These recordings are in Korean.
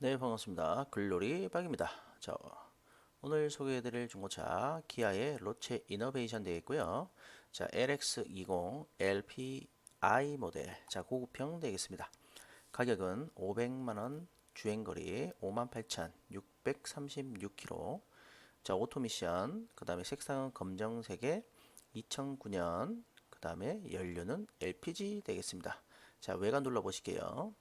네, 반갑습니다. 글로리 박입니다. 자, 오늘 소개해드릴 중고차 기아의 로체 이노베이션 되겠고요. 자, LX20 LPI 모델, 자 고급형 되겠습니다. 가격은 500만원, 주행거리 58,636km. 자, 오토미션, 그 다음에 색상은 검정색에 2009년, 그 다음에 연료는 LPG 되겠습니다. 자, 외관 둘러보실게요.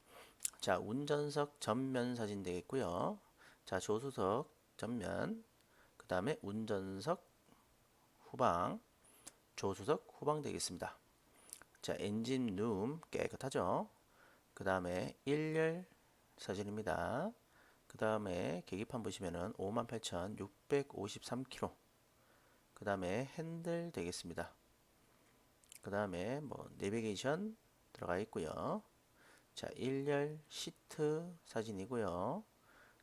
자, 운전석 전면 사진 되겠고요. 자, 조수석 전면, 그 다음에 운전석 후방, 조수석 후방 되겠습니다. 자, 엔진 룸 깨끗하죠? 그 다음에 1열 사진입니다. 그 다음에 계기판 보시면은 58,653km. 그 다음에 핸들 되겠습니다. 그 다음에 뭐 내비게이션 들어가 있고요. 자, 1열 시트 사진이고요.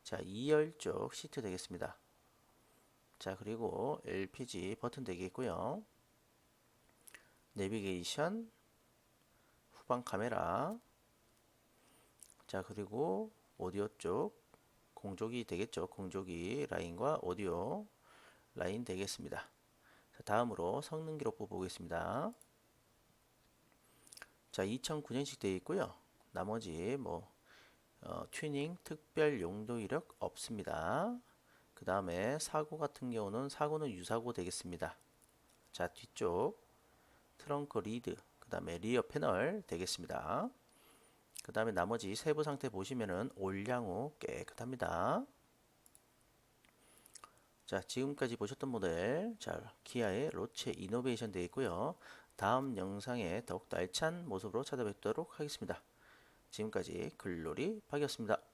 자, 2열 쪽 시트 되겠습니다. 자, 그리고 LPG 버튼 되겠고요. 내비게이션, 후방 카메라, 자, 그리고 오디오 쪽 공조기 되겠죠. 공조기 라인과 오디오 라인 되겠습니다. 자, 다음으로 성능 기록부 보겠습니다. 자, 2009년식 되어 있고요. 나머지 뭐 어, 튜닝 특별 용도 이력 없습니다. 그 다음에 사고 같은 경우는 사고는 유사고 되겠습니다. 자 뒤쪽 트렁크 리드 그 다음에 리어 패널 되겠습니다. 그 다음에 나머지 세부 상태 보시면은 올량후 깨끗합니다. 자 지금까지 보셨던 모델 자 기아의 로체 이노베이션 되어 있고요. 다음 영상에 더욱 더 알찬 모습으로 찾아뵙도록 하겠습니다. 지금까지 글로리 박이었습니다.